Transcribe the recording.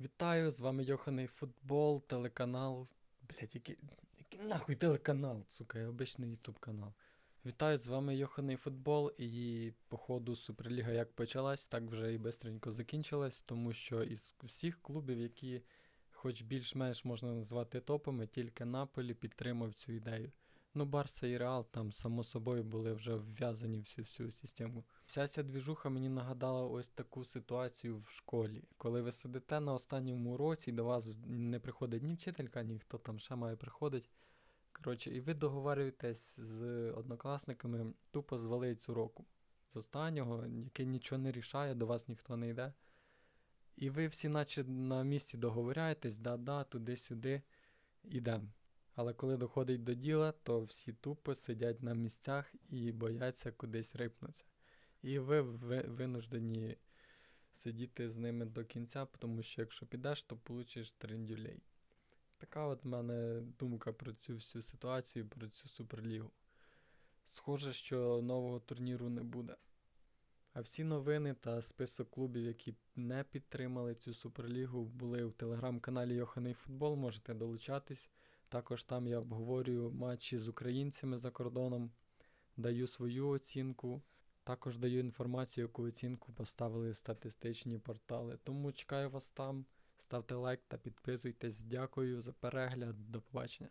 Вітаю, з вами Йоханий Футбол, телеканал. Блять, який, який нахуй телеканал, сука, я обичний ютуб канал. Вітаю, з вами Йоханий Футбол, і походу Суперліга як почалась, так вже і бистренько закінчилась, тому що із всіх клубів, які хоч більш-менш можна назвати топами, тільки Наполі підтримав цю ідею. Ну, Барса і Реал там, само собою, були вже вв'язані всю всю систему. Вся ця двіжуха мені нагадала ось таку ситуацію в школі. Коли ви сидите на останньому уроці, до вас не приходить ні вчителька, ні хто там ще має приходить. Коротше, і ви договорюєтесь з однокласниками тупо звалити з уроку. З останнього, який нічого не рішає, до вас ніхто не йде. І ви всі, наче на місці договоряєтесь, да-да, туди-сюди, ідемо. Але коли доходить до діла, то всі тупо сидять на місцях і бояться кудись рипнутися. І ви, ви винуждені сидіти з ними до кінця, тому що якщо підеш, то получиш трендюлей. Така от в мене думка про цю всю ситуацію, про цю суперлігу. Схоже, що нового турніру не буде. А всі новини та список клубів, які не підтримали цю суперлігу, були в телеграм-каналі Йоханий Футбол, можете долучатись. Також там я обговорюю матчі з українцями за кордоном, даю свою оцінку, також даю інформацію, яку оцінку поставили статистичні портали. Тому чекаю вас там. Ставте лайк та підписуйтесь. Дякую за перегляд. До побачення.